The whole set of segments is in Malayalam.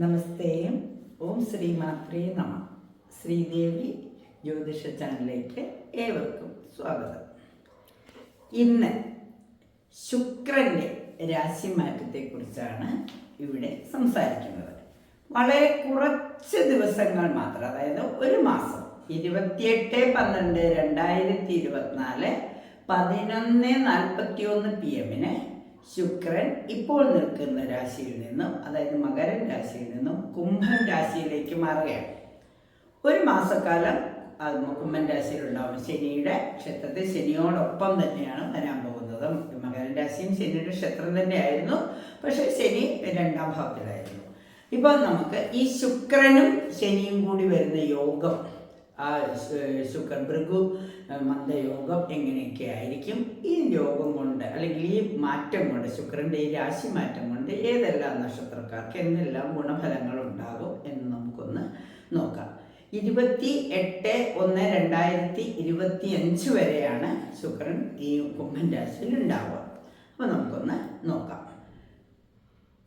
നമസ്തേ ഓം ശ്രീ മാത്രേ നമ. ശ്രീദേവി ജ്യോതിഷ ചാനലിലേക്ക് ഏവർക്കും സ്വാഗതം. ഇന്ന് ശുക്രന്റെ രാശിമാറ്റത്തെക്കുറിച്ചാണ് ഇവിടെ സംസാരിക്കുന്നത്. വളരെ കുറച്ച് ദിവസങ്ങൾ മാത്രം അതായത് ഒരു മാസം. ഇരുപത്തിയെട്ട് പന്ത്രണ്ട് രണ്ടായിരത്തി ഇരുപത്തിനാല് പതിനൊന്ന് നാൽപ്പത്തി ഒന്ന് പി എമ്മിന് ശുക്രൻ ഇപ്പോൾ നിൽക്കുന്ന രാശിയിൽ നിന്നും അതായത് മകരൻ രാശിയിൽ നിന്നും കുംഭൻ രാശിയിലേക്ക് മാറുകയാണ്. ഒരു മാസക്കാലം കുംഭൻ രാശിയിലുണ്ടാവും. ശനിയുടെ ക്ഷേത്രത്തിൽ ശനിയോടൊപ്പം തന്നെയാണ് വരാൻ പോകുന്നത്. മകരൻ രാശിയും ശനിയുടെ ക്ഷേത്രം തന്നെയായിരുന്നു. പക്ഷേ ശനി രണ്ടാം ഭാവത്തിലായിരുന്നു. ഇപ്പം നമുക്ക് ഈ ശുക്രനും ശനിയും കൂടി വരുന്ന യോഗം ആ ഭൃഗു മന്ദയോഗം എങ്ങനെയൊക്കെ ആയിരിക്കും ഈ യോഗം കൊണ്ട് അല്ലെങ്കിൽ ഈ മാറ്റം കൊണ്ട് ശുക്രന്റെ ഈ രാശി മാറ്റം കൊണ്ട് ഏതെല്ലാം നക്ഷത്രക്കാർക്ക് എന്തെല്ലാം ഗുണഫലങ്ങൾ ഉണ്ടാകും എന്ന് നമുക്കൊന്ന് നോക്കാം. ഇരുപത്തി എട്ട് ഒന്ന് രണ്ടായിരത്തി ഇരുപത്തി അഞ്ച് വരെയാണ് ശുക്രൻ ഈ കുംഭൻ രാശിയിൽ ഉണ്ടാവുക. അപ്പോൾ നമുക്കൊന്ന് നോക്കാം.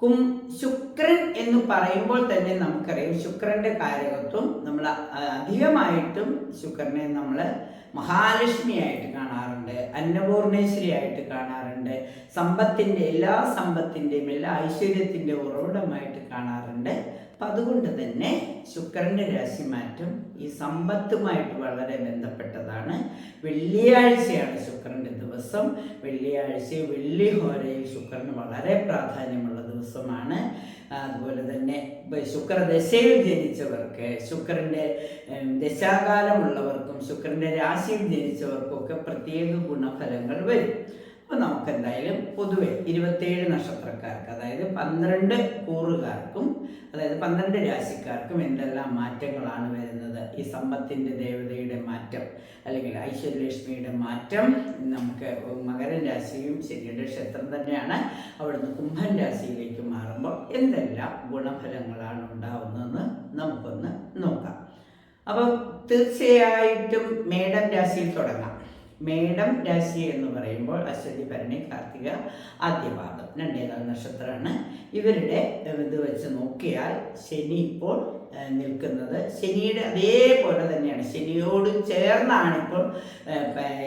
കും ശുക്രൻ എന്ന് പറയുമ്പോൾ തന്നെ നമുക്കറിയാം. ശുക്രന്റെ കാരകത്വം നമ്മൾ അധികമായിട്ടും ശുക്രനെ നമ്മൾ മഹാലക്ഷ്മിയായിട്ട് കാണാറുണ്ട് അന്നപൂർണേശ്വരിയായിട്ട് കാണാറുണ്ട് സമ്പത്തിന്റെ എല്ലാ സമ്പത്തിന്റെയും എല്ലാ ഐശ്വര്യത്തിന്റെ ഉറവിടമായിട്ട് കാണാറുണ്ട്. അപ്പം അതുകൊണ്ട് തന്നെ ശുക്രന്റെ രാശിമാറ്റം ഈ സമ്പത്തുമായിട്ട് വളരെ ബന്ധപ്പെട്ടതാണ്. വെള്ളിയാഴ്ചയാണ് ശുക്രന്റെ ദിവസം. വെള്ളിയാഴ്ച വെള്ളി ഹോരയിൽ ശുക്രന് വളരെ പ്രാധാന്യമുള്ള ദിവസമാണ്. അതുപോലെ തന്നെ ശുക്രദശയിൽ ജനിച്ചവർക്ക് ശുക്രന്റെ ദശാകാലമുള്ളവർക്കും ശുക്രന്റെ രാശിയിൽ ജനിച്ചവർക്കും ഒക്കെ പ്രത്യേക ഗുണഫലങ്ങൾ വരും. അപ്പോൾ നമുക്ക് എന്തായാലും പൊതുവെ ഇരുപത്തേഴ് നക്ഷത്രക്കാർക്ക് അതായത് പന്ത്രണ്ട് കൂറുകാർക്കും അതായത് പന്ത്രണ്ട് രാശിക്കാർക്കും എന്തെല്ലാം മാറ്റങ്ങളാണ് വരുന്നത്? ഈ സമ്പത്തിന്റെ ദേവതയുടെ മാറ്റം അല്ലെങ്കിൽ ഐശ്വര്യലക്ഷ്മിയുടെ മാറ്റം നമുക്ക് മകര രാശിയും ശനിയുടെ ക്ഷേത്രം തന്നെയാണ്. അവിടുന്ന് കുംഭൻ രാശിയിലേക്ക് മാറുമ്പോൾ എന്തെല്ലാം ഗുണഫലങ്ങളാണ് ഉണ്ടാവുന്നതെന്ന് നമുക്കൊന്ന് നോക്കാം. അപ്പം തീർച്ചയായിട്ടും മേടം രാശിയിൽ തുടങ്ങാം. മേടം രാശി എന്ന് പറയുമ്പോൾ അശ്വതി ഭരണി കാർത്തിക ആദ്യപാദം രണ്ടേകാൽ നക്ഷത്രമാണ്. ഇവരുടെ ഇത് വെച്ച് നോക്കിയാൽ ശനി ഇപ്പോൾ നിൽക്കുന്നത്. ശനിയുടെ അതേപോലെ തന്നെയാണ്. ശനിയോട് ചേർന്നാണ് ഇപ്പോൾ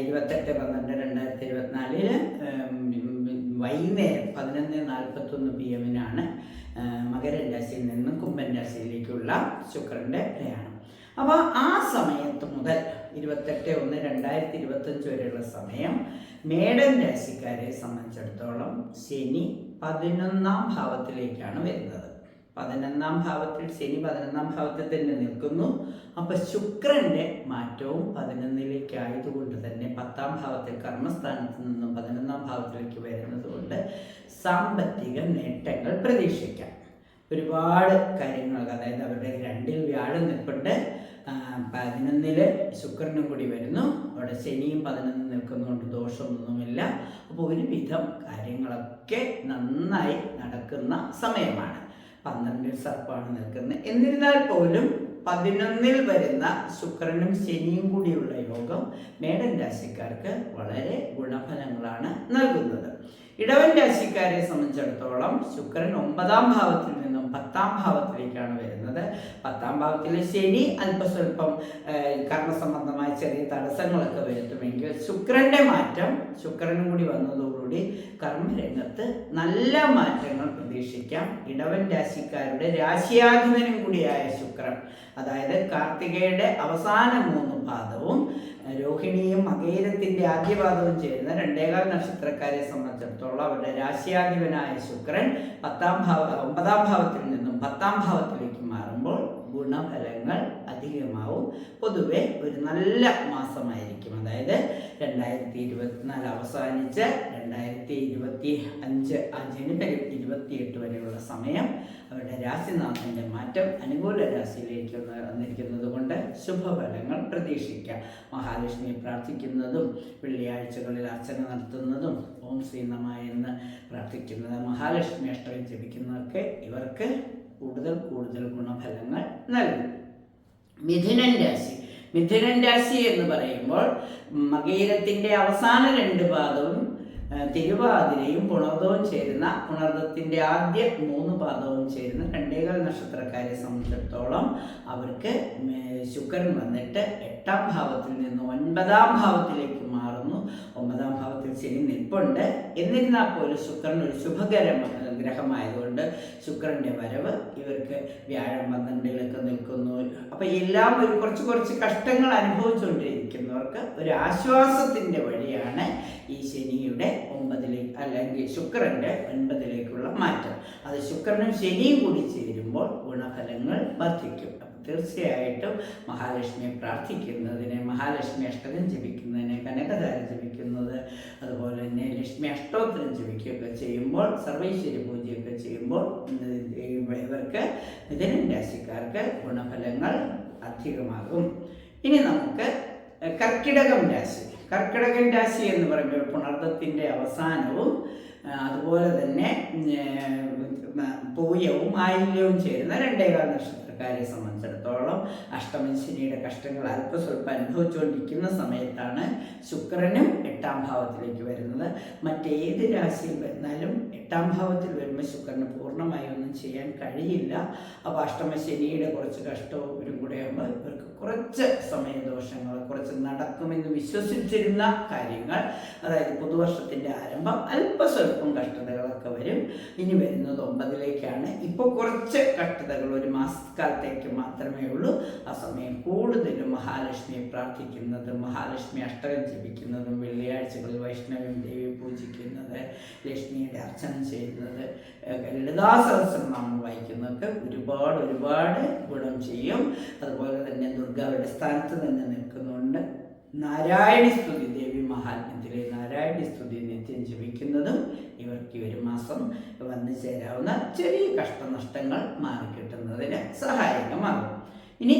ഇരുപത്തെട്ട് പന്ത്രണ്ട് രണ്ടായിരത്തി ഇരുപത്തിനാലിൽ വൈകുന്നേരം പതിനൊന്ന് നാൽപ്പത്തൊന്ന് പി എമ്മിനാണ് മകരൻ രാശിയിൽ നിന്ന് കുംഭൻ രാശിയിലേക്കുള്ള ശുക്രന്റെ പ്രയാണം അപ്പോൾ ആ സമയത്ത് മുതൽ ഇരുപത്തെട്ട് ഒന്ന് രണ്ടായിരത്തി ഇരുപത്തഞ്ച് വരെയുള്ള സമയം. മേടൻ രാശിക്കാരെ സംബന്ധിച്ചിടത്തോളം ശനി പതിനൊന്നാം ഭാവത്തിലേക്കാണ് വരുന്നത്. പതിനൊന്നാം ഭാവത്തിൽ ശനി പതിനൊന്നാം ഭാവത്തിൽ തന്നെ നിൽക്കുന്നു. അപ്പൊ ശുക്രന്റെ മാറ്റവും പതിനൊന്നിലേക്ക് ആയതുകൊണ്ട് തന്നെ പത്താം ഭാവത്തിൽ കർമ്മസ്ഥാനത്ത് നിന്നും പതിനൊന്നാം ഭാവത്തിലേക്ക് വരുന്നത് കൊണ്ട് സാമ്പത്തിക നേട്ടങ്ങൾ പ്രതീക്ഷിക്കാം. ഒരുപാട് കാര്യങ്ങൾ അതായത് അവരുടെ രണ്ടിൽ വ്യാഴം നിൽപ്പുണ്ട്. പതിനൊന്നിൽ ശുക്രനും കൂടി വരുന്നു. അവിടെ ശനിയും പതിനൊന്ന് നിൽക്കുന്നതുകൊണ്ട് ദോഷമൊന്നുമില്ല. അപ്പോൾ ഒരുവിധം കാര്യങ്ങളൊക്കെ നന്നായി നടക്കുന്ന സമയമാണ്. പന്ത്രണ്ടിൽ സർപ്പാണ് നിൽക്കുന്നത്. എന്നിരുന്നാൽ പോലും പതിനൊന്നിൽ വരുന്ന ശുക്രനും ശനിയും കൂടിയുള്ള യോഗം മേടൻ രാശിക്കാർക്ക് വളരെ ഗുണഫലങ്ങളാണ് നൽകുന്നത്. ഇടവൻ രാശിക്കാരെ സംബന്ധിച്ചിടത്തോളം ശുക്രൻ ഒമ്പതാം ഭാവത്തിൽ നിന്നും പത്താം ഭാവത്തിലേക്കാണ് വരുന്നത്. പത്താം ഭാവത്തിലെ ശനി അല്പസ്വല്പം കർമ്മസംബന്ധമായ ചെറിയ തടസ്സങ്ങളൊക്കെ വരുത്തുമെങ്കിൽ ശുക്രന്റെ മാറ്റം ശുക്രനും കൂടി വന്നതോടുകൂടി കർമ്മരംഗത്ത് നല്ല മാറ്റങ്ങൾ പ്രതീക്ഷിക്കാം. ഇടവൻ രാശിക്കാരുടെ രാശിയാധിപനും കൂടിയായ ശുക്രൻ അതായത് കാർത്തികയുടെ അവസാന മൂന്ന് പാദവും രോഹിണിയും മകേരത്തിന്റെ ആദ്യപാദവും ചേരുന്ന രണ്ടേകാൽ നക്ഷത്രക്കാരെ സംബന്ധിച്ചിടത്തോളം അവരുടെ രാശിയാധിപനായ ശുക്രൻ പത്താം ഭാവ ഒമ്പതാം ഭാവത്തിൽ നിന്നും പത്താം ഭാവത്തിലേക്ക് മാറുമ്പോൾ ഗുണഫലങ്ങൾ അധികമാവും. പൊതുവെ ഒരു നല്ല മാസമായിരിക്കും. അതായത് രണ്ടായിരത്തി ഇരുപത്തിനാല് അവസാനിച്ച് രണ്ടായിരത്തി ഇരുപത്തി അഞ്ച് ജനുവരി ഇരുപത്തിയെട്ട് വരെയുള്ള സമയം അവരുടെ രാശിനാഥന്റെ മാറ്റം അനുകൂല രാശിയിലേക്ക് വന്ന് വന്നിരിക്കുന്നത് കൊണ്ട് ശുഭഫലങ്ങൾ പ്രതീക്ഷിക്കാം. മഹാലക്ഷ്മിയെ പ്രാർത്ഥിക്കുന്നതും വെള്ളിയാഴ്ചകളിൽ അർച്ചന നടത്തുന്നതും ഓം ശ്രീനമ എന്ന് പ്രാർത്ഥിക്കുന്നത് മഹാലക്ഷ്മി അഷ്ടകം ജപിക്കുന്നതൊക്കെ ഇവർക്ക് കൂടുതൽ കൂടുതൽ ഗുണഫലങ്ങൾ നൽകും. മിഥുനൻ രാശി. മിഥുനൻ രാശി എന്ന് പറയുമ്പോൾ മകീരത്തിന്റെ അവസാന രണ്ട് പാദവും തിരുവാതിരയും പുണർദവും ചേരുന്ന പുണർദത്തിന്റെ ആദ്യ മൂന്ന് പാദവും ചേരുന്ന രണ്ടേകാൽ നക്ഷത്രക്കാരെ സംബന്ധിച്ചിടത്തോളം അവർക്ക് ശുക്രൻ വന്നിട്ട് എട്ടാം ഭാവത്തിൽ നിന്ന് ഒൻപതാം ഭാവത്തിലേക്ക് മാറുന്നു. ഒമ്പതാം ഭാവത്തിൽ ശനി നിൽപ്പുണ്ട്. എന്നിരുന്നാൽ പോലും ശുക്രൻ ഒരു ശുഭകര ഗ്രഹമായതുകൊണ്ട് ശുക്രന്റെ വരവ് ഇവർക്ക് വ്യാഴം പന്ത്രണ്ടിലൊക്കെ നിൽക്കുന്നു. അപ്പൊ എല്ലാം ഒരു കുറച്ച് കുറച്ച് കഷ്ടങ്ങൾ അനുഭവിച്ചുകൊണ്ടിരിക്കുന്നവർക്ക് ഒരു ആശ്വാസത്തിന്റെ വഴിയാണ് ഈ ശനിയുടെ ഒമ്പതിലേക്ക് അല്ലെങ്കിൽ ശുക്രന്റെ ഒൻപതിലേക്കുള്ള മാറ്റം. അത് ശുക്രനും ശനിയും കൂടി ചേരുമ്പോൾ ഗുണഫലങ്ങൾ വർദ്ധിക്കും. തീർച്ചയായിട്ടും മഹാലക്ഷ്മിയെ പ്രാർത്ഥിക്കുന്നതിന് മഹാലക്ഷ്മി അഷ്ടകം ജപിക്കുന്നതിന് കനകധാര ജപിക്കുന്നത് അതുപോലെ തന്നെ ലക്ഷ്മി അഷ്ടോത്തരം ജപിക്കുകയൊക്കെ ചെയ്യുമ്പോൾ സർവൈശ്വര്യ പൂജയൊക്കെ ചെയ്യുമ്പോൾ ഇവർക്ക് മിഥുനൻ രാശിക്കാർക്ക് ഗുണഫലങ്ങൾ അധികമാകും. ഇനി നമുക്ക് കർക്കിടകം രാശി. കർക്കിടകൻ രാശി എന്ന് പറയുമ്പോൾ പുണർദത്തിന്റെ അവസാനവും അതുപോലെ തന്നെ പൂയവും ആയില്യവും ചേരുന്ന രണ്ടേകാൽ നക്ഷത്രക്കാരെ സംബന്ധിച്ചിടത്തോളം അഷ്ടമശനിയുടെ കഷ്ടങ്ങൾ അല്പസ്വല്പം അനുഭവിച്ചുകൊണ്ടിരിക്കുന്ന സമയത്താണ് ശുക്രനും എട്ടാം ഭാവത്തിലേക്ക് വരുന്നത്. മറ്റേത് രാശിയിൽ വരുന്നാലും എട്ടാം ഭാവത്തിൽ വരുമ്പോൾ ശുക്രന് പൂർണമായി ഒന്നും ചെയ്യാൻ കഴിയില്ല. അപ്പോൾ അഷ്ടമശനിയുടെ കുറച്ച് കഷ്ടവും കൂടെ ആകുമ്പോൾ ഇവർക്ക് കുറച്ച് സമയദോഷങ്ങൾ കുറച്ച് നടക്കുമെന്ന് വിശ്വസിച്ചിരുന്ന കാര്യങ്ങൾ അതായത് പുതുവർഷത്തിന്റെ ആരംഭം അല്പസ്വല്പം കഷ്ടതകളൊക്കെ വരും. ഇനി വരുന്നത് ഒമ്പതിലേക്കാണ്. ഇപ്പോൾ കുറച്ച് കഷ്ടതകൾ ഒരു മാസക്കാലത്തേക്ക് മാത്രമേ ഉള്ളൂ. ആ സമയം കൂടുതലും മഹാലക്ഷ്മിയെ പ്രാർത്ഥിക്കുന്നതും മഹാലക്ഷ്മി അഷ്ടകം ജപിക്കുന്നതും വെള്ളിയാഴ്ചകളിൽ വൈഷ്ണവം ദേവി പൂജിക്കുന്നത് ലക്ഷ്മിയുടെ അർച്ചന ചെയ്യുന്നത് ലളിതാ സഹസ്രനാമം വായിക്കുന്നതൊക്കെ ഒരുപാട് ഒരുപാട് ഗുണം ചെയ്യും. അതുപോലെ തന്നെ ദുർഗാവിടെ സ്ഥാനത്ത് തന്നെ നിൽക്കുന്നുണ്ട്. നാരായണി സ്തുതി ദേവി മഹാത്മ്യത്തിലെ നാരായണി സ്തുതി നിത്യം ജപിക്കുന്നതും ഇവർക്ക് ഒരു മാസം വന്നു ചേരാവുന്ന ചെറിയ കഷ്ടനഷ്ടങ്ങൾ മാറിക്കിട്ടുന്നതിന് സഹായകമാകും. ഇനി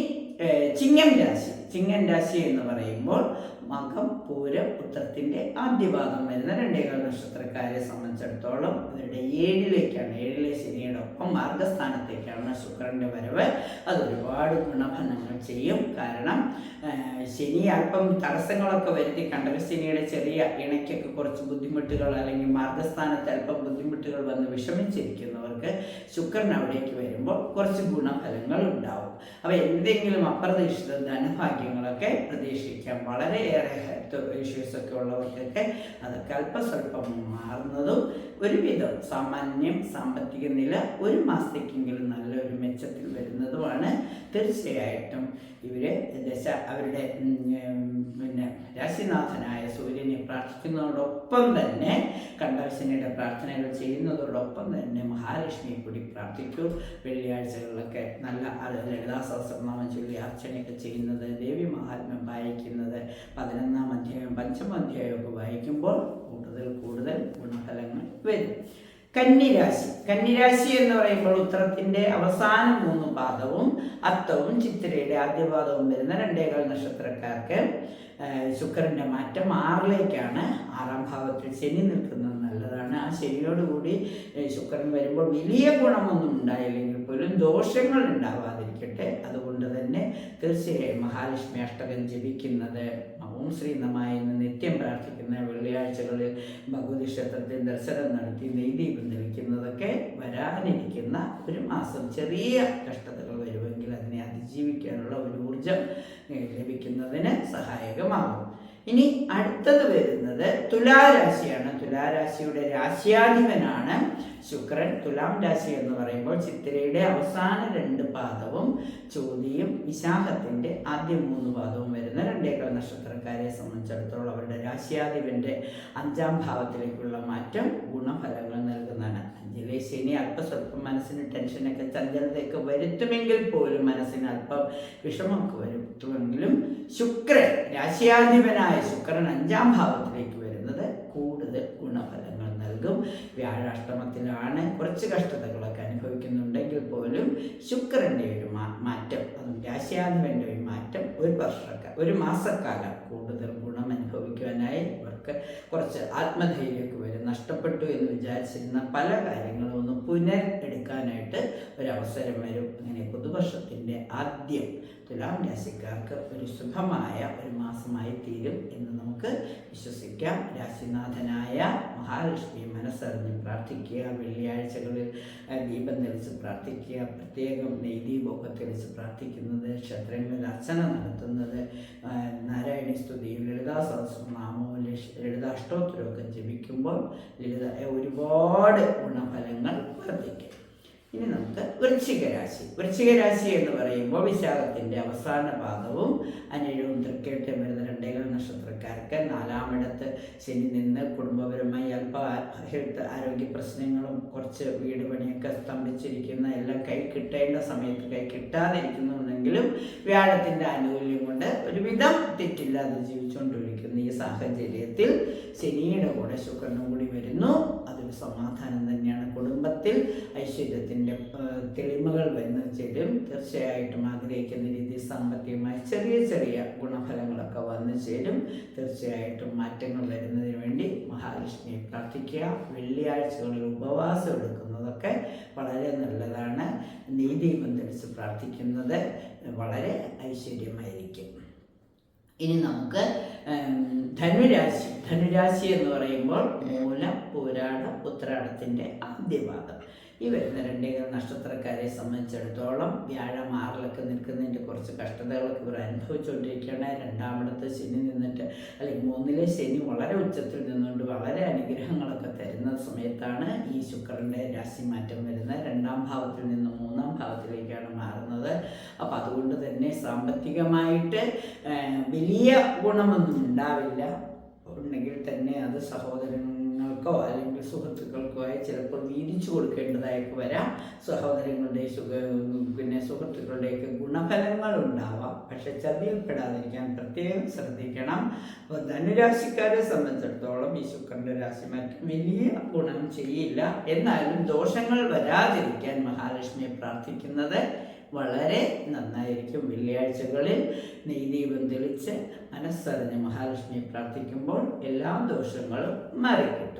ചിങ്ങം രാശി. ചിങ്ങം രാശി എന്ന് പറയുമ്പോൾ മകം പൂരം ഉത്രത്തിന്റെ ആദ്യപാദം വരുന്ന രണ്ടേകാൽ നക്ഷത്രക്കാരെ സംബന്ധിച്ചിടത്തോളം ഇവരുടെ ഏഴിലേക്കാണ്. ഏഴിലെ ശനിയുടെ ഒപ്പം മാർഗസ്ഥാനത്തേക്കാണ് ശുക്രന്റെ വരവ്. അത് ഒരുപാട് ഗുണഫലങ്ങൾ ചെയ്യും. കാരണം ശനി അല്പം തടസ്സങ്ങളൊക്കെ വരുത്തി കണ്ടകശനിയുടെ ചെറിയ ഇണയ്ക്കൊക്കെ കുറച്ച് ബുദ്ധിമുട്ടുകൾ അല്ലെങ്കിൽ മാർഗസ്ഥാനത്ത് അല്പം ബുദ്ധിമുട്ടുകൾ വന്ന് വിഷമിച്ചിരിക്കുന്നവർക്ക് ശുക്രൻ അവിടേക്ക് വരുമ്പോൾ കുറച്ച് ഗുണഫലങ്ങൾ ഉണ്ടാവും. അപ്പോൾ എന്തെങ്കിലും അപ്രതീക്ഷിത ധനഭാഗ്യങ്ങളൊക്കെ പ്രതീക്ഷിക്കാം. വളരെയേറെ ഹെൽത്ത് ഇഷ്യൂസ് ഒക്കെ ഉള്ളവർക്കൊക്കെ അതൊക്കെ അല്പസ്വല്പം മാറുന്നതും ഒരുവിധം സാമാന്യം സാമ്പത്തിക നില ഒരു മാസത്തേക്കെങ്കിലും നല്ലൊരു മെച്ചത്തിൽ വരുന്നതുമാണ്. തീർച്ചയായിട്ടും ഇവർ ദശ അവരുടെ പിന്നെ രാശിനാഥനായ സൂര്യനെ പ്രാർത്ഥിക്കുന്നതോടൊപ്പം തന്നെ കണ്ടർശനയുടെ പ്രാർത്ഥനകൾ ചെയ്യുന്നതോടൊപ്പം തന്നെ മഹാലക്ഷ്മിയെ കൂടി പ്രാർത്ഥിക്കൂ വെള്ളിയാഴ്ചകളിലൊക്കെ നല്ല ലളിതാ സഹസ്രനാമം ചൊല്ലി അർച്ചനയൊക്കെ ചെയ്യുന്നത് ദേവി മഹാത്മ്യം വായിക്കുന്നത് പതിനൊന്നാം അധ്യായം പഞ്ചമ അധ്യായമൊക്കെ വായിക്കുമ്പോൾ കൂടുതൽ കൂടുതൽ ഗുണഫലങ്ങൾ വരും. കന്നിരാശി. കന്നിരാശി എന്ന് പറയുമ്പോൾ ഉത്തരത്തിന്റെ അവസാന മൂന്ന് പാദവും അത്തവും ചിത്തിരയുടെ ആദ്യ പാദവും വരുന്ന രണ്ടേകാൽ നക്ഷത്രക്കാർക്ക് ശുക്രന്റെ മാറ്റം ആറിലേക്കാണ് ആറാം ഭാവത്തിൽ ശനി നിൽക്കുന്നത് നല്ലതാണ്. ആ ശനിയോടുകൂടി ശുക്രൻ വരുമ്പോൾ വലിയ ഗുണമൊന്നും ഉണ്ടായില്ലെങ്കിൽ പോലും ദോഷങ്ങൾ ഉണ്ടാവാതിരിക്കട്ടെ അതുകൊണ്ട് തന്നെ തീർച്ചയായും മഹാലക്ഷ്മി അഷ്ടകം ജപിക്കുന്നത് ഓം ശ്രീ നമായി എന്ന് നിത്യം പ്രാർത്ഥിക്കുന്ന വെള്ളിയാഴ്ചകളിൽ ഭഗവതി ക്ഷേത്രത്തിൽ ദർശനം നടത്തി നെയ്ദീപം ലഭിക്കുന്നതൊക്കെ വരാനിരിക്കുന്ന ഒരു മാസം ചെറിയ കഷ്ടതകൾ വരുമെങ്കിൽ അതിനെ അതിജീവിക്കാനുള്ള ഒരു ഊർജം ലഭിക്കുന്നതിന് സഹായകമാകും. ഇനി അടുത്തത് വരുന്നത് തുലാരാശിയാണ്. തുലാരാശിയുടെ രാശിയാധിപനാണ് ശുക്രൻ തുലാം രാശി എന്ന് പറയുമ്പോൾ ചിത്തിരയുടെ അവസാന രണ്ട് പാദവും ചോതിയും വിശാഖത്തിന്റെ ആദ്യ മൂന്ന് പാദവും വരുന്ന രണ്ടേക്കാൾ നക്ഷത്രക്കാരെ സംബന്ധിച്ചിടത്തോളം അവരുടെ രാശിയാധിപന്റെ അഞ്ചാം ഭാവത്തിലേക്കുള്ള മാറ്റം ഗുണഫലങ്ങൾ നൽകുന്നതാണ്. അഞ്ചിലെ ശനി അല്പസ്വല്പം മനസ്സിന് ടെൻഷനൊക്കെ ചഞ്ചലതയൊക്കെ വരുത്തുമെങ്കിൽ പോലും മനസ്സിന് അല്പം വിഷമമൊക്കെ വരുത്തുമെങ്കിലും ശുക്രൻ രാശിയാധിപനായ ശുക്രൻ അഞ്ചാം ഭാവത്തിലേക്ക് നൽകും. വ്യാഴാഷ്ടമത്തിലാണ് കുറച്ച് കഷ്ടതകളൊക്കെ അനുഭവിക്കുന്നുണ്ടെങ്കിൽ പോലും ശുക്രന്റെ ഒരു മാറ്റം അതും രാശിയാധിപന്റെ ഒരു മാറ്റം ഒരു വർഷക്കാലം ഒരു മാസക്കാലം കൂടുതൽ ഗുണം അനുഭവിക്കുവാനായി ഇവർക്ക് കുറച്ച് ആത്മധൈര്യമൊക്കെ വരും. നഷ്ടപ്പെട്ടു എന്ന് വിചാരിച്ചിരുന്ന പല കാര്യങ്ങളും ഒന്ന് പുനരെടുക്കാനായിട്ട് ഒരവസരം വരും. അങ്ങനെ പുതുവർഷത്തിന്റെ ആദ്യം തുലാം രാശിക്കാർക്ക് ഒരു ശുഭമായ ഒരു മാസമായി തീരും എന്ന് നമുക്ക് വിശ്വസിക്കാം. രാശിനാഥനായ മഹാലക്ഷ്മി മനസ്സറിഞ്ഞ് പ്രാർത്ഥിക്കുക. വെള്ളിയാഴ്ചകളിൽ ദീപം തെളിച്ച് പ്രാർത്ഥിക്കുക. പ്രത്യേകം നെയ്ദീപമൊക്കെ തെളിച്ച് പ്രാർത്ഥിക്കുന്നത് ക്ഷേത്രങ്ങളിൽ അർച്ചന നടത്തുന്നത് നാരായണി സ്തുതിയും ലളിതാ സഹസ്രനാമവും അഷ്ടോത്തരവും ഒക്കെ ജപിക്കുമ്പോൾ ലളിത ഒരുപാട് ഗുണഫലങ്ങൾ വർദ്ധിക്കും. ഇനി നമുക്ക് വൃശ്ചികരാശി. വൃശ്ചികരാശി എന്ന് പറയുമ്പോൾ വിശാഖത്തിന്റെ അവസാന പാദവും അനിഴവും തൃക്കേട്ടും വരുന്ന രണ്ടേകൾ നക്ഷത്രക്കാർക്ക് നാലാമിടത്ത് ശനി നിന്ന് കുടുംബപരമായി അല്പ ഹെൽത്ത് ആരോഗ്യ പ്രശ്നങ്ങളും കുറച്ച് വീട് പണിയൊക്കെ സ്തംഭിച്ചിരിക്കുന്ന എല്ലാം കൈ കിട്ടേണ്ട സമയത്ത് കൈ കിട്ടാതിരിക്കുന്നുണ്ടെങ്കിലും വ്യാഴത്തിന്റെ ആനുകൂല്യം കൊണ്ട് ഒരുവിധം തെറ്റില്ലാതെ ജീവിച്ചുകൊണ്ടിരിക്കുന്ന ഈ സാഹചര്യത്തിൽ ശനിയുടെ കൂടെ ശുക്രനും കൂടി വരുന്നു. അതൊരു സമാധാനം തന്നെയാണ്. കുടുംബത്തിൽ ഐശ്വര്യത്തിന്റെ തെളിമകൾ വന്നു തീർച്ചയായിട്ടും ആഗ്രഹിക്കുന്ന രീതിയിൽ സാമ്പത്തികമായി ചെറിയ ചെറിയ ഗുണഫലങ്ങളൊക്കെ വന്നു ചേരും. തീർച്ചയായിട്ടും മാറ്റങ്ങൾ വരുന്നതിന് വേണ്ടി മഹാലക്ഷ്മിയെ പ്രാർത്ഥിക്കുക. വെള്ളിയാഴ്ചകളിൽ ഉപവാസം എടുക്കുന്നതൊക്കെ വളരെ നല്ലതാണ്. നീതിയും ധരിച്ച് പ്രാർത്ഥിക്കുന്നത് വളരെ ഐശ്വര്യമായിരിക്കും. ഇനി നമുക്ക് ധനുരാശി. ധനുരാശി എന്ന് പറയുമ്പോൾ മൂലം പൂരാട ഉത്രാടത്തിന്റെ ആദ്യ ഭാഗം ഈ വരുന്ന രണ്ടേ നക്ഷത്രക്കാരെ സംബന്ധിച്ചിടത്തോളം വ്യാഴം ആറിലൊക്കെ നിൽക്കുന്നതിന്റെ കുറച്ച് കഷ്ടതകളൊക്കെ ഇവർ അനുഭവിച്ചുകൊണ്ടിരിക്കുകയാണ്. രണ്ടാമിടത്ത് ശനി നിന്നിട്ട് അല്ലെങ്കിൽ മൂന്നിലെ ശനി വളരെ ഉച്ചത്തിൽ നിന്നുകൊണ്ട് വളരെ അനുഗ്രഹങ്ങളൊക്കെ തരുന്ന സമയത്താണ് ഈ ശുക്രന്റെ രാശി മാറ്റം വരുന്നത്. രണ്ടാം ഭാവത്തിൽ നിന്ന് മൂന്നാം ഭാവത്തിലേക്കാണ് മാറുന്നത്. അപ്പോൾ അതുകൊണ്ട് തന്നെ സാമ്പത്തികമായിട്ട് വലിയ ഗുണമൊന്നും ഉണ്ടാവില്ല. ഉണ്ടെങ്കിൽ തന്നെ അത് സഹോദരങ്ങൾക്കോ അല്ലെങ്കിൽ സുഹൃത്തുക്കൾക്കോ ആയി ചിലപ്പോൾ വീതിച്ചു കൊടുക്കേണ്ടതായിട്ട് വരാം. സഹോദരങ്ങളുടെ സുഖ പിന്നെ സുഹൃത്തുക്കളുടെയൊക്കെ ഗുണഫലങ്ങൾ ഉണ്ടാവാം. പക്ഷെ ചതിയിൽപ്പെടാതിരിക്കാൻ പ്രത്യേകം ശ്രദ്ധിക്കണം. അപ്പോൾ ധനുരാശിക്കാരെ സംബന്ധിച്ചിടത്തോളം ഈ ശുക്രന്റെ രാശി മാറ്റം വലിയ ഗുണം ചെയ്യില്ല. എന്നാലും ദോഷങ്ങൾ വരാതിരിക്കാൻ മഹാലക്ഷ്മിയെ പ്രാർത്ഥിക്കുന്നത് വളരെ നന്നായിരിക്കും. വെള്ളിയാഴ്ചകളിൽ നെയ്ദീപം തെളിച്ച് മനസ്സറിഞ്ഞ് മഹാലക്ഷ്മിയെ പ്രാർത്ഥിക്കുമ്പോൾ എല്ലാ ദോഷങ്ങളും മാറിക്കിട്ടും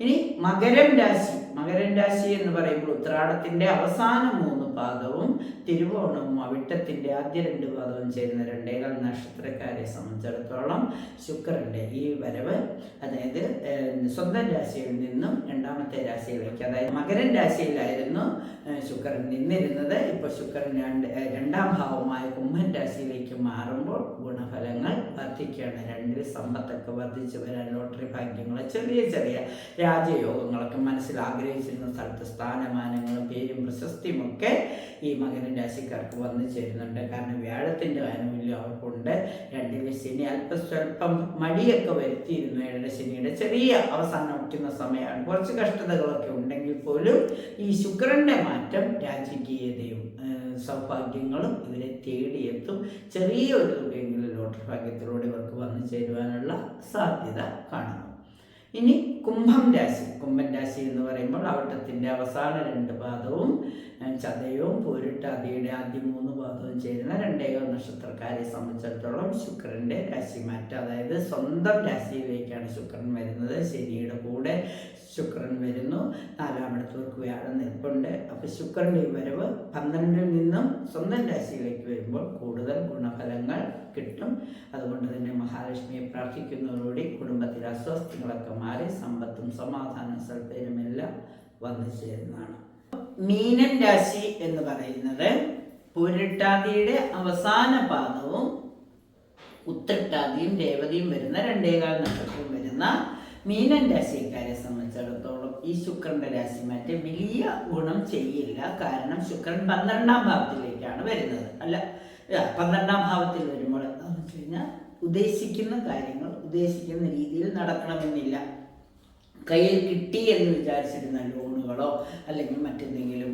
ഇനി മകരം രാശി. മകരം രാശി എന്ന് പറയുമ്പോൾ ഉത്രാടത്തിന്റെ അവസാന മൂന്ന് ഭാഗവും തിരുവോണവും അവിട്ടത്തിന്റെ ആദ്യ രണ്ട് ഭാഗവും ചേരുന്ന രണ്ടേകാൽ നക്ഷത്രക്കാരെ സംബന്ധിച്ചിടത്തോളം ശുക്രന്റെ ഈ വരവ് അതായത് സ്വന്തം രാശിയിൽ നിന്നും രണ്ടാമത്തെ രാശിയിലേക്ക് അതായത് മകരൻ രാശിയിലായിരുന്നു ശുക്രൻ നിന്നിരുന്നത്. ഇപ്പോൾ ശുക്രൻ രണ്ട് രണ്ടാം ഭാവമായ കുംഭൻ രാശിയിലേക്ക് മാറുമ്പോൾ ഗുണഫലങ്ങൾ വർദ്ധിക്കുകയാണ് രണ്ടിൽ സമ്പത്തൊക്കെ വർദ്ധിച്ചു വരാൻ ലോട്ടറി ഭാഗ്യങ്ങൾ ചെറിയ ചെറിയ രാജയോഗങ്ങളൊക്കെ മനസ്സിൽ ആഗ്രഹിച്ചിരുന്ന സ്ഥലത്ത് സ്ഥാനമാനങ്ങളും പേരും പ്രശസ്തിയും ഒക്കെ ഈ മകരൻ രാശിക്കാർക്ക് വന്നു ചേരുന്നുണ്ട്. കാരണം വ്യാഴത്തിന്റെ ആനുകൂല്യം അവർക്കുണ്ട്. രണ്ടിലെ ശനി അല്പസ്വല്പം മടിയൊക്കെ വരുത്തിയിരുന്നു. ഏഴര ശനിയുടെ ചെറിയ അവസാനം ഒറ്റുന്ന സമയമാണ്. കുറച്ച് കഷ്ടതകളൊക്കെ ഉണ്ടെങ്കിൽ പോലും ഈ ശുക്രന്റെ മാറ്റം രാജകീയതയും സൗഭാഗ്യങ്ങളും ഇവരെ തേടിയെത്തും. ചെറിയൊരു തുകയെങ്കിലും ലോട്ടറി ചേരുവാനുള്ള സാധ്യത കാണുന്നു. ഇനി കുംഭം രാശി. കുംഭൻ രാശി എന്ന് പറയുമ്പോൾ അവട്ടത്തിന്റെ അവസാന രണ്ട് പാദവും ചതയവും പൂരിട്ടാതിയുടെ ആദ്യ മൂന്ന് പാദവും ചേരുന്ന രണ്ടേകാൽ നക്ഷത്രക്കാരെ സംബന്ധിച്ചിടത്തോളം ശുക്രന്റെ രാശി മാറ്റം അതായത് സ്വന്തം രാശിയിലേക്കാണ് ശുക്രൻ വരുന്നത്. ശനിയുടെ കൂടെ ശുക്രൻ വരുന്നു. നാലാമിടത്തവർക്ക് വ്യാഴം നിൽപ്പുണ്ട്. അപ്പോൾ ശുക്രന്റെ വരവ് പന്ത്രണ്ടിൽ നിന്നും സ്വന്തം രാശിയിലേക്ക് വരുമ്പോൾ കൂടുതൽ ഗുണഫലങ്ങൾ കിട്ടും. അതുകൊണ്ട് തന്നെ മഹാലക്ഷ്മിയെ പ്രാർത്ഥിക്കുന്നതോടുകൂടി കുടുംബത്തിലെ അസ്വസ്ഥങ്ങളൊക്കെ മാറി സമ്പത്തും സമാധാനം സൽപ്പേരുമെല്ലാം വന്നു ചേരുന്നതാണ്. മീനൻ രാശി എന്ന് പറയുന്നത് പൂരിട്ടാതിയുടെ അവസാന പാദവും ഉത്രട്ടാതിയും രേവതിയും വരുന്ന രണ്ടേകാൽ നക്ഷത്രവും വരുന്ന മീനൻ രാശിക്കാരെ സംബന്ധിച്ചിടത്തോളം ഈ ശുക്രന്റെ രാശി മാറ്റം വലിയ ഗുണം ചെയ്യില്ല. കാരണം ശുക്രൻ പന്ത്രണ്ടാം ഭാവത്തിലേക്കാണ് വരുന്നത്. അല്ല പന്ത്രണ്ടാം ഭാവത്തിൽ വരുമ്പോൾ എന്താണെന്ന് വെച്ച് കഴിഞ്ഞാൽ ഉദ്ദേശിക്കുന്ന കാര്യങ്ങൾ ഉദ്ദേശിക്കുന്ന രീതിയിൽ നടക്കണമെന്നില്ല. കയ്യിൽ കിട്ടി എന്ന് വിചാരിച്ചിരുന്ന ലോണുകളോ അല്ലെങ്കിൽ മറ്റെന്തെങ്കിലും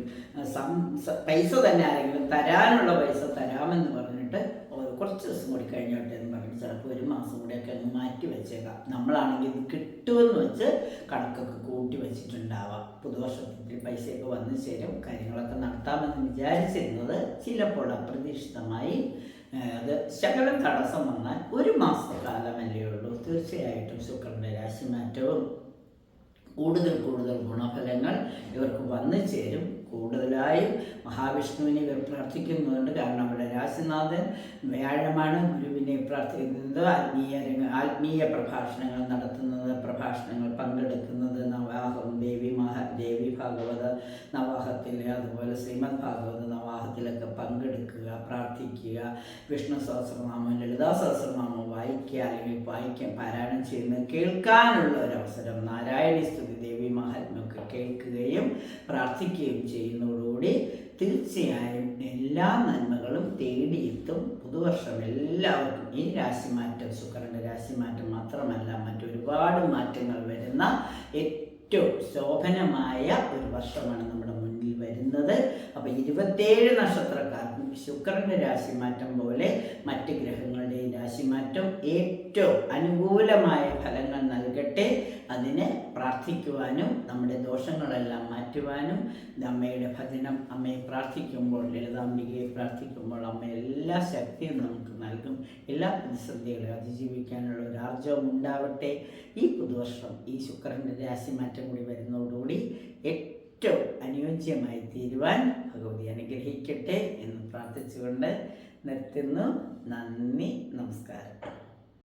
പൈസ തന്നെ ആരെങ്കിലും തരാനുള്ള പൈസ തരാമെന്ന് പറഞ്ഞിട്ട് കുറച്ച് ദിവസം കൂടി കഴിഞ്ഞോട്ടെ എന്ന് പറഞ്ഞിട്ട് ചിലപ്പോൾ ഒരു മാസം കൂടെയൊക്കെ അങ്ങ് മാറ്റി വെച്ചേക്കാം. നമ്മളാണെങ്കിൽ ഇത് കിട്ടുമെന്ന് വെച്ച് കണക്കൊക്കെ കൂട്ടി വെച്ചിട്ടുണ്ടാവാം. പുതുവർഷത്തിൽ പൈസയൊക്കെ വന്നു ചേരും കാര്യങ്ങളൊക്കെ നടത്താമെന്ന് വിചാരിച്ചിരുന്നത് ചിലപ്പോൾ അപ്രതീക്ഷിതമായി അത് ശകലം തടസ്സം വന്നാൽ ഒരു മാസക്കാലമല്ലേ ഉള്ളൂ. തീർച്ചയായിട്ടും ശുക്രന്റെ രാശിമാറ്റവും കൂടുതൽ കൂടുതൽ ഗുണഫലങ്ങൾ ഇവർക്ക് വന്നു ചേരും. കൂടുതലായും മഹാവിഷ്ണുവിനെ ഇവർ പ്രാർത്ഥിക്കുന്നുണ്ട് കാരണം അവിടെ രാശിനാഥൻ വ്യാഴമാണ് ഗുരുവിനെ പ്രാർത്ഥിക്കുന്നത് ആത്മീയ ആത്മീയ പ്രഭാഷണങ്ങൾ നടത്തുന്നത് പ്രഭാഷണങ്ങൾ പങ്കെടുക്കുന്നത് നവാഹം ദേവി മഹ ദേവി ഭാഗവത നവാഹത്തിൽ അതുപോലെ ശ്രീമദ് ഭാഗവത നവാഹത്തിലൊക്കെ പങ്കെടുക്കുക പ്രാർത്ഥിക്കുക വിഷ്ണു സഹസ്രനാമം ലളിതാ സഹസ്രനാമം വായിക്കുക അല്ലെങ്കിൽ വായിക്കാൻ പാരായണം ചെയ്യുന്നത് കേൾക്കാനുള്ള ഒരു അവസരം. നാരായണി സ്തുതി ദേവി മഹാത്മ്യമൊക്കെ കേൾക്കുകയും പ്രാർത്ഥിക്കുകയും ചെയ്യുന്നതോടുകൂടി തീർച്ചയായും എല്ലാ നന്മകളും തേടിയെത്തും. പുതുവർഷം എല്ലാവർക്കും ഈ രാശിമാറ്റം ശുക്രന്റെ രാശിമാറ്റം മാത്രമല്ല മറ്റൊരുപാട് മാറ്റങ്ങൾ വരുന്ന ഏറ്റവും ശോഭനമായ ഒരു വർഷമാണ് നമ്മുടെ മുന്നിൽ വരുന്നത്. അപ്പോൾ ഇരുപത്തേഴ് നക്ഷത്രക്കാർക്കും ശുക്രന്റെ രാശിമാറ്റം പോലെ മറ്റ് ഗ്രഹങ്ങളുടെയും രാശിമാറ്റം ഏറ്റവും അനുകൂലമായ ഫലങ്ങൾ നൽകട്ടെ. അതിനെ പ്രാർത്ഥിക്കുവാനും നമ്മുടെ ദോഷങ്ങളെല്ലാം മാറ്റുവാനും അമ്മയുടെ ഭജനം അമ്മയെ പ്രാർത്ഥിക്കുമ്പോൾ ലളിതാംബികയെ പ്രാർത്ഥിക്കുമ്പോൾ അമ്മ എല്ലാ ശക്തിയും നമുക്ക് നൽകും. എല്ലാ പ്രതിസന്ധികളെയും അതിജീവിക്കാനുള്ള ഒരു ആർജവം ഉണ്ടാവട്ടെ. ഈ പുതുവർഷം ഈ ശുക്രന്റെ രാശിമാറ്റം കൂടി വരുന്നതോടുകൂടി ഏറ്റവും അനുയോജ്യമായി തീരുവാൻ ഭഗവതി അനുഗ്രഹിക്കട്ടെ എന്ന് പ്രാർത്ഥിച്ചുകൊണ്ട് നിർത്തുന്നു. നന്ദി നമസ്കാരം.